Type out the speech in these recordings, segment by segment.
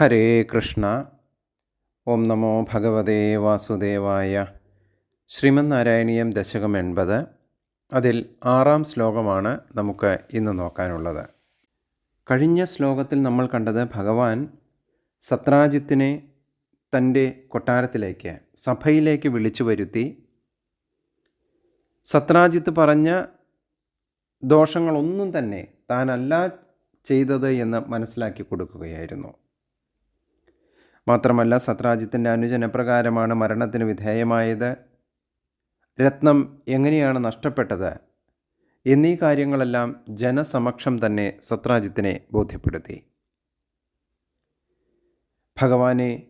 ഹരേ കൃഷ്ണ. ഓം നമോ ഭഗവതേ വാസുദേവായ ശ്രീമന്നാരായണീയം ദശകം എൺപത്. അതിൽ ആറാം ശ്ലോകമാണ് നമുക്ക് ഇന്ന് നോക്കാനുള്ളത്. കഴിഞ്ഞ ശ്ലോകത്തിൽ നമ്മൾ കണ്ടത് ഭഗവാൻ സത്രാജിത്തിനെ തന്റെ കൊട്ടാരത്തിലേക്ക് സഭയിലേക്ക് വിളിച്ചു വരുത്തി. സത്രാജിത്ത് പറഞ്ഞ ദോഷങ്ങളൊന്നും തന്നെ താനല്ല ചെയ്തത് എന്ന് മനസ്സിലാക്കി കൊടുക്കുകയായിരുന്നു. മാത്രമല്ല സത്രാജിത്തിന്റെ അനുജനപ്രകാരമാണ് മരണത്തിന് വിധേയമായത്. രത്നം എങ്ങനെയാണ് നഷ്ടപ്പെട്ടത്? എന്നീ കാര്യങ്ങളെല്ലാം ജനസമക്ഷം തന്നെ സത്രാജിത്തിനെ ബോധ്യപ്പെടുത്തി. ഭഗവാനെ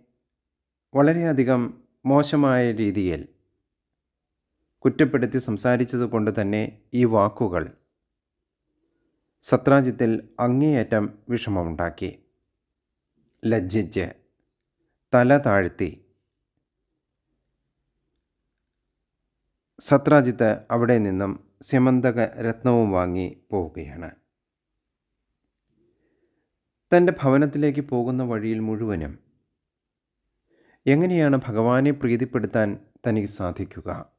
വളരെയധികം മോശമായ രീതിയിൽ കുറ്റപ്പെടുത്തി സംസാരിച്ചതുകൊണ്ട് തന്നെ ഈ വാക്കുകൾ സത്രാജിത്തിൽ അങ്ങേയറ്റം വിഷമമുണ്ടാക്കി. ലജ്ജിച്ച് തല താഴ്ത്തി. സത്രാജിത്ത് അവിടെ നിന്നും സ്യമന്തക രത്നവും വാങ്ങി പോവുകയാണ്. തന്റെ ഭവനത്തിലേക്ക് പോകുന്ന വഴിയിൽ മുഴുവനും എങ്ങനെയാണ് ഭഗവാനെ പ്രീതിപ്പെടുത്താൻ തനിക്ക് സാധിക്കുക?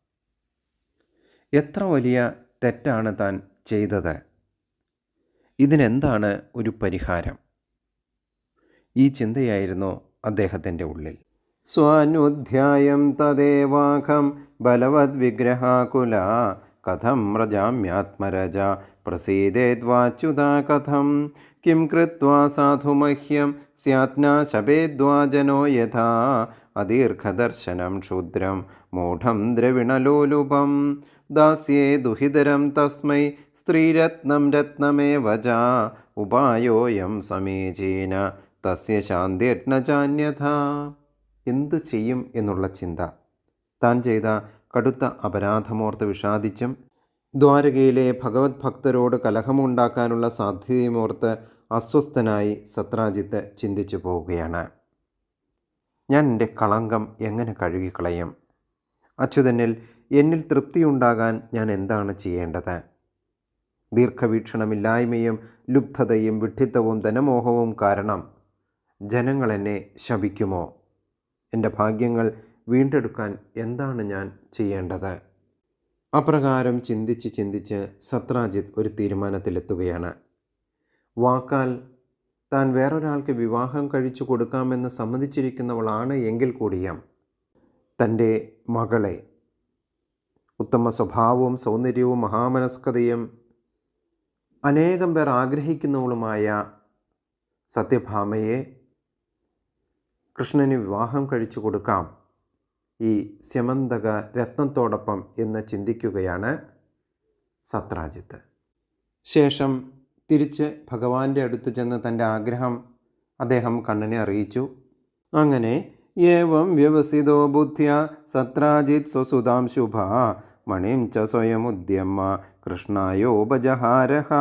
എത്ര വലിയ തെറ്റാണ് താൻ ചെയ്തത്? ഇതിനെന്താണ് ഒരു പരിഹാരം? ഈ ചിന്തയായിരുന്നു അദ്ദേഹത്തിന്റെ ഉള്ളിൽ. സ്വാനുധ്യായം തദേവാഖം ബലവദ്വിഗ്രഹാകുല. കഥം വ്രജാമ്യാത്മരജ. പ്രസീദേദ്വാച്യുതാ കഥം. കിം കൃത്വാ സാധു മഹ്യം സ്യാത്നാ ശപേദ്വാ ജനോ യഥാ. അദീർഘദർശനം ക്ഷുദ്രം മൂഢം ദ്രവിണലോലുപം. ദാസ്യേ ദുഹിതരം തസ്മൈ സ്ത്രീരത്നം രത്നമേവ ച ഉപായോയം സമീചീന തസ്യ ശാന്തി ചാന്യഥ. എന്തു ചെയ്യും എന്നുള്ള ചിന്ത. താൻ ചെയ്ത കടുത്ത അപരാധമോർത്ത് വിഷാദിച്ചും ദ്വാരകയിലെ ഭഗവത് ഭക്തരോട് കലഹമുണ്ടാക്കാനുള്ള സാധ്യതയുമോർത്ത് അസ്വസ്ഥനായി സത്രാജിത്ത് ചിന്തിച്ചു പോവുകയാണ്. ഞാൻ എന്റെ കളങ്കം എങ്ങനെ കഴുകിക്കളയും? അച്യുതനിൽ എന്നിൽ തൃപ്തിയുണ്ടാകാൻ ഞാൻ എന്താണ് ചെയ്യേണ്ടത്? ദീർഘവീക്ഷണമില്ലായ്മയും ലുബ്ധതയും വിഡ്ഢിത്തവും ധനമോഹവും കാരണം ജനങ്ങൾ എന്നെ ശപിക്കുമോ? എന്റെ ഭാഗ്യങ്ങൾ വീണ്ടെടുക്കാൻ എന്താണ് ഞാൻ ചെയ്യേണ്ടത്? അപ്രകാരം ചിന്തിച്ച് ചിന്തിച്ച് സത്രാജിത്ത് ഒരു തീരുമാനത്തിലെത്തുകയാണ്. വാക്കാൽ താൻ വേറൊരാൾക്ക് വിവാഹം കഴിച്ചു കൊടുക്കാമെന്ന് സമ്മതിച്ചിരിക്കുന്നവളാണ് എങ്കിൽ കൂടിയും തന്റെ മകളെ ഉത്തമ സ്വഭാവവും സൗന്ദര്യവും മഹാമനസ്കതയും അനേകം പേർ ആഗ്രഹിക്കുന്നവളുമായ സത്യഭാമയെ കൃഷ്ണന് വിവാഹം കഴിച്ചു കൊടുക്കാം. ഈ സ്യമന്തക രത്നത്തോടൊപ്പം എന്ന് ചിന്തിക്കുകയാണ് സത്രാജിത്ത്. ശേഷം തിരിച്ച് ഭഗവാന്റെ അടുത്ത് ചെന്ന് തന്റെ ആഗ്രഹം അദ്ദേഹം കണ്ണനെ അറിയിച്ചു. അങ്ങനെ ഏവം വ്യവസിതോ ബുദ്ധിയ സത്രാജിത് സ്വസുതാം ശുഭ മണിം ച സ്വയമുദ്യമ കൃഷ്ണായോപജഹാരഹ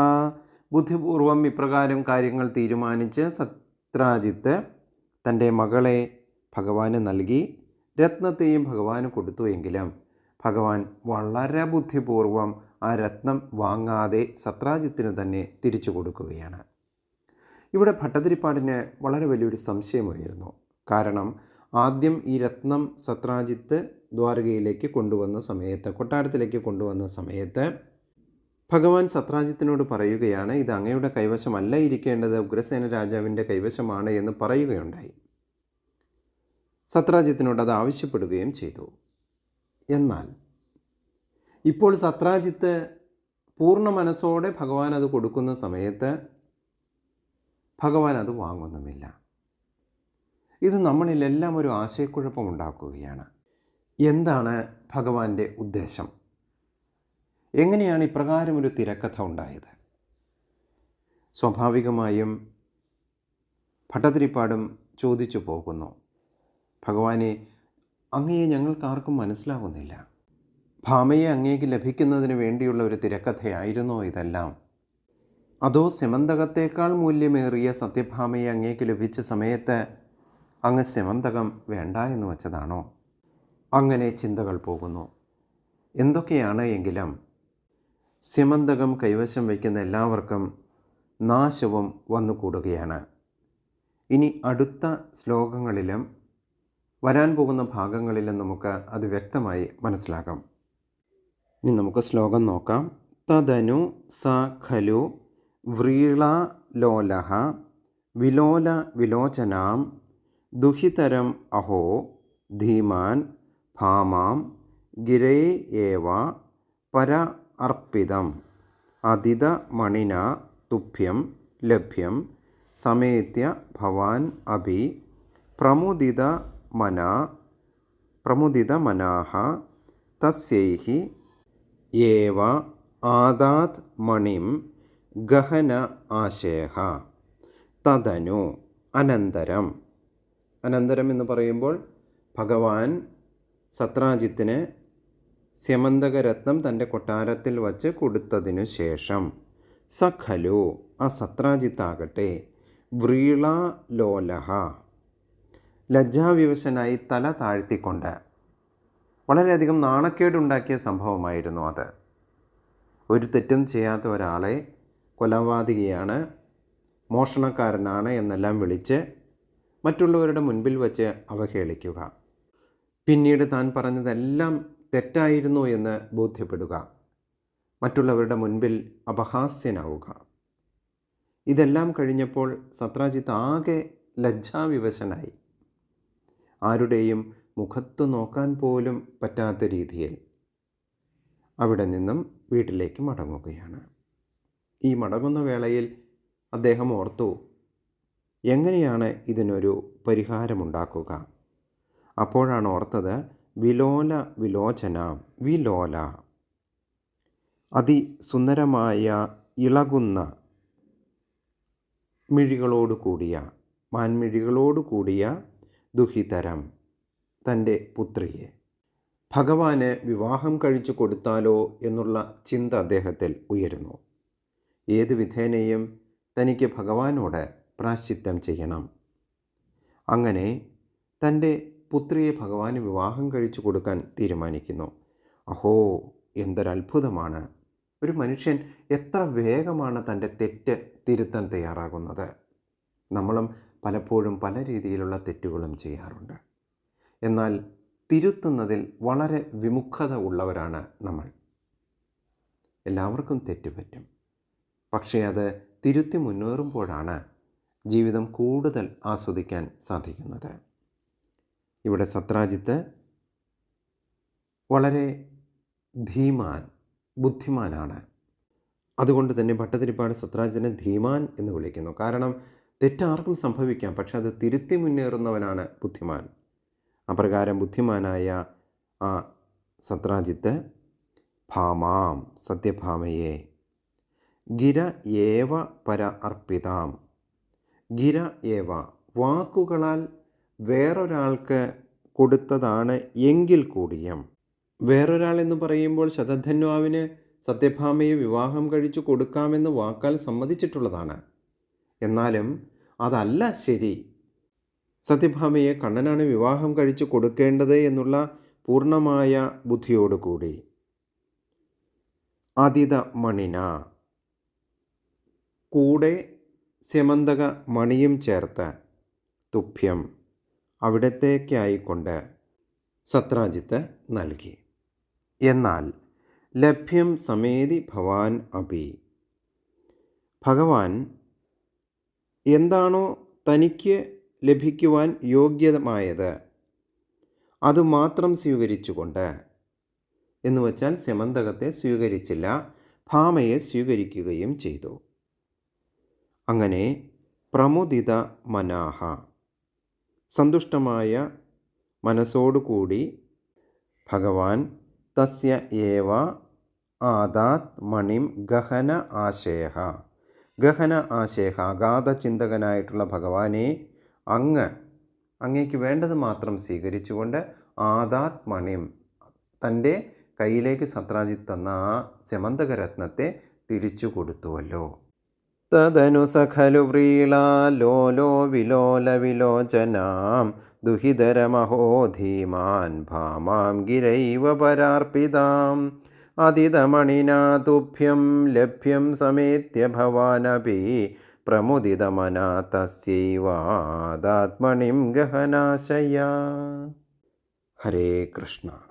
ബുദ്ധിപൂർവം ഇപ്രകാരം കാര്യങ്ങൾ തീരുമാനിച്ച് സത്രാജിത്ത് തന്റെ മകളെ ഭഗവാന് നൽകി രത്നത്തെയും ഭഗവാന് കൊടുത്തുവെങ്കിലും ഭഗവാൻ വളരെ ബുദ്ധിപൂർവം ആ രത്നം വാങ്ങാതെ സത്രാജിത്തിന് തന്നെ തിരിച്ചു കൊടുക്കുകയാണ്. ഇവിടെ ഭട്ടതിരിപ്പാടിന് വളരെ വലിയൊരു സംശയമായിരുന്നു. കാരണം ആദ്യം ഈ രത്നം സത്രാജിത്ത് ദ്വാരകയിലേക്ക് കൊണ്ടുവന്ന സമയത്ത് കൊട്ടാരത്തിലേക്ക് കൊണ്ടുവന്ന സമയത്ത് ഭഗവാൻ സത്രാജിത്തിനോട് പറയുകയാണ് ഇത് അങ്ങയുടെ കൈവശമല്ല ഇരിക്കേണ്ടത് ഉഗ്രസേന രാജാവിന്റെ കൈവശമാണ് എന്ന് പറയുകയുണ്ടായി. സത്രാജിത്തിനോട് അത് ആവശ്യപ്പെടുകയും ചെയ്തു. എന്നാൽ ഇപ്പോൾ സത്രാജിത്ത് പൂർണ മനസ്സോടെ ഭഗവാൻ അത് കൊടുക്കുന്ന സമയത്ത് ഭഗവാൻ അത് വാങ്ങുന്നുമില്ല. ഇത് നമ്മളിലെല്ലാം ഒരു ആശയക്കുഴപ്പമുണ്ടാക്കുകയാണ് എന്താണ് ഭഗവാന്റെ ഉദ്ദേശം? എങ്ങനെയാണ് ഇപ്രകാരം ഒരു തിരക്കഥ ഉണ്ടായത്? സ്വാഭാവികമായും ഭട്ടതിരിപ്പാടും ചോദിച്ചു പോകുന്നു. ഭഗവാനെ അങ്ങയെ ഞങ്ങൾക്കാർക്കും മനസ്സിലാകുന്നില്ല ഭാമയെ അങ്ങേക്ക് ലഭിക്കുന്നതിന് വേണ്ടിയുള്ള ഒരു തിരക്കഥയായിരുന്നോ ഇതെല്ലാം. അതോ സെമന്തകത്തേക്കാൾ മൂല്യമേറിയ സത്യഭാമയെ അങ്ങേക്ക് ലഭിച്ച സമയത്ത് അങ്ങ് സെമന്തകം വേണ്ട എന്ന് വച്ചതാണോ? അങ്ങനെ ചിന്തകൾ പോകുന്നു. എന്തൊക്കെയാണ് എങ്കിലും സ്യമന്തകം കൈവശം വയ്ക്കുന്ന എല്ലാവർക്കും നാശവും വന്നുകൂടുകയാണ്. ഇനി അടുത്ത ശ്ലോകങ്ങളിലും വരാൻ പോകുന്ന ഭാഗങ്ങളിലും നമുക്ക് അത് വ്യക്തമായി മനസ്സിലാക്കാം. ഇനി നമുക്ക് ശ്ലോകം നോക്കാം. തദനു സ ഖലു വ്രീളാലോലഹ വിലോല വിലോചനാം ദുഹിതരം അഹോ ധീമാൻ ഭാമാം ഗിരേ ഏവ പര അർപ്പിതം. അതിതമണിന തുഭ്യം ലഭ്യം. സമേത്യ ഭവാൻ അഭി. പ്രമുദിതമന പ്രമുദിതമനാഹ. തസ്യൈഹി. ഏവ ആദാത് മണിം ഗഹന ആശേഹ. തദനു അനന്തരം. അനന്തരം എന്ന് പറയുമ്പോൾ ഭഗവാൻ സത്രാജിത്തിന് സ്യമന്തകരത്നം തന്റെ കൊട്ടാരത്തിൽ വച്ച് കൊടുത്തതിനു ശേഷം സഖലു ആ സത്രാജിത്താകട്ടെ വ്രീളാലോലഹ ലജ്ജാവിവശനായി തല താഴ്ത്തിക്കൊണ്ട് വളരെയധികം നാണക്കേടുണ്ടാക്കിയ സംഭവമായിരുന്നു അത്. ഒരു തെറ്റും ചെയ്യാത്ത ഒരാളെ കൊലപാതകിയാണ് മോഷണക്കാരനാണ് എന്നെല്ലാം വിളിച്ച് മറ്റുള്ളവരുടെ മുൻപിൽ വച്ച് അവഹേളിക്കുക. പിന്നീട് താൻ പറഞ്ഞതെല്ലാം തെറ്റായിരുന്നു എന്ന് ബോധ്യപ്പെടുക. മറ്റുള്ളവരുടെ മുൻപിൽ അപഹാസ്യനാവുക. ഇതെല്ലാം കഴിഞ്ഞപ്പോൾ സത്രാജിത്ത് ആകെ ലജ്ജാവിവശനായി. ആരുടെയും മുഖത്തു നോക്കാൻ പോലും പറ്റാത്ത രീതിയിൽ അവിടെ നിന്നും വീട്ടിലേക്ക് മടങ്ങുകയാണ്. ഈ മടങ്ങുന്ന വേളയിൽ അദ്ദേഹം ഓർത്തു എങ്ങനെയാണ് ഇതിനൊരു പരിഹാരമുണ്ടാക്കുക? അപ്പോഴാണ് ഓർത്തത് വിലോല വിലോചന വിലോല. അതിസുന്ദരമായ ഇളകുന്ന മിഴികളോട് കൂടിയ മാൻമിഴികളോട് കൂടിയ ദുഹിതരം തന്റെ പുത്രിയെ. ഭഗവാന് വിവാഹം കഴിച്ചു കൊടുത്താലോ എന്നുള്ള ചിന്ത അദ്ദേഹത്തിൽ ഉയരുന്നു. ഏത് വിധേനയും തനിക്ക് ഭഗവാനോട് പ്രാശ്ചിത്തം ചെയ്യണം. അങ്ങനെ തന്റെ പുത്രിയെ ഭഗവാന് വിവാഹം കഴിച്ചു കൊടുക്കാൻ തീരുമാനിക്കുന്നു. അഹോ എന്തൊരത്ഭുതമാണ്. ഒരു മനുഷ്യൻ എത്ര വേഗമാണ് തന്റെ തെറ്റ് തിരുത്താൻ തയ്യാറാകുന്നത്. നമ്മളും പലപ്പോഴും പല രീതിയിലുള്ള തെറ്റുകളും ചെയ്യാറുണ്ട്. എന്നാൽ തിരുത്തുന്നതിൽ വളരെ വിമുഖത ഉള്ളവരാണ് നമ്മൾ. എല്ലാവർക്കും തെറ്റുപറ്റും പക്ഷേ അത് തിരുത്തി മുന്നേറുമ്പോഴാണ് ജീവിതം കൂടുതൽ ആസ്വദിക്കാൻ സാധിക്കുന്നത്. ഇവിടെ സത്രാജിത്ത് വളരെ ധീമാൻ ബുദ്ധിമാനാണ്. അതുകൊണ്ട് തന്നെ ഭട്ടതിരിപ്പാട് സത്രാജിനെ ധീമാൻ എന്ന് വിളിക്കുന്നു. കാരണം തെറ്റാർക്കും സംഭവിക്കാം പക്ഷെ അത് തിരുത്തി മുന്നേറുന്നവനാണ് ബുദ്ധിമാൻ. അപ്രകാരം ബുദ്ധിമാനായ ആ സത്രാജിത്ത് ഭാമാം സത്യഭാമയെ ഗിര ഏവ പര അർപ്പിതാം. ഗിര ഏവ വാക്കുകളാൽ വേറൊരാൾക്ക് കൊടുത്തതാണ് എങ്കിൽ കൂടിയും. വേറൊരാൾ എന്ന് പറയുമ്പോൾ ശതധന്വാവിന് സത്യഭാമയെ വിവാഹം കഴിച്ചു കൊടുക്കാമെന്ന് വാക്കാൽ സമ്മതിച്ചിട്ടുള്ളതാണ്. എന്നാലും അതല്ല ശരി. സത്യഭാമയെ കണ്ണനാണ് വിവാഹം കഴിച്ചു കൊടുക്കേണ്ടത് എന്നുള്ള പൂർണമായ ബുദ്ധിയോടുകൂടി. അതിത മണിന. കൂടെ സ്യമന്തക മണിയും ചേർത്ത്. തുഭ്യം. അവിടത്തേക്കായിക്കൊണ്ട് സത്രാജിത്ത് നൽകി. എന്നാൽ ലഭ്യം സമേതി ഭവാൻ അപി ഭഗവാൻ എന്താണോ തനിക്ക് ലഭിക്കുവാൻ യോഗ്യമായത് അതുമാത്രം സ്വീകരിച്ചുകൊണ്ട് എന്ന് വച്ചാൽ സെമന്തകത്തെ സ്വീകരിച്ചില്ല ഭാമയെ സ്വീകരിക്കുകയും ചെയ്തു. അങ്ങനെ പ്രമുദിത മനാഹ സന്തുഷ്ടമായ മനസ്സോടുകൂടി ഭഗവാൻ തസ്യ ഏവ ആദാത് മണിം ഗഹന ആശയ ഗഹന ആശയ അഗാധ ചിന്തകനായിട്ടുള്ള ഭഗവാനെ അങ്ങ് അങ്ങേക്ക് വേണ്ടത് മാത്രം സ്വീകരിച്ചുകൊണ്ട് ആദാത് മണിം തന്റെ കയ്യിലേക്ക് സത്രാജിത്ത് തന്ന ആ ചെമന്തകരത്നത്തെ തിരിച്ചു കൊടുത്തുവല്ലോ. തദനു സഖലു വ്രീളാലോലോ വിലോല വിലോചനാം ദുഹിതരമഹോ ധീമാൻ ഭാമാം ഗിരൈവ പരാർപ്പിതാം. അതിതമണിനാ തുഭ്യം ലഭ്യം സമേത്യ ഭവാനപി പ്രമുദിതമനാ തസ്യൈവാദാത്മണിം ഗഹനാശയ. ഹരേ കൃഷ്ണ.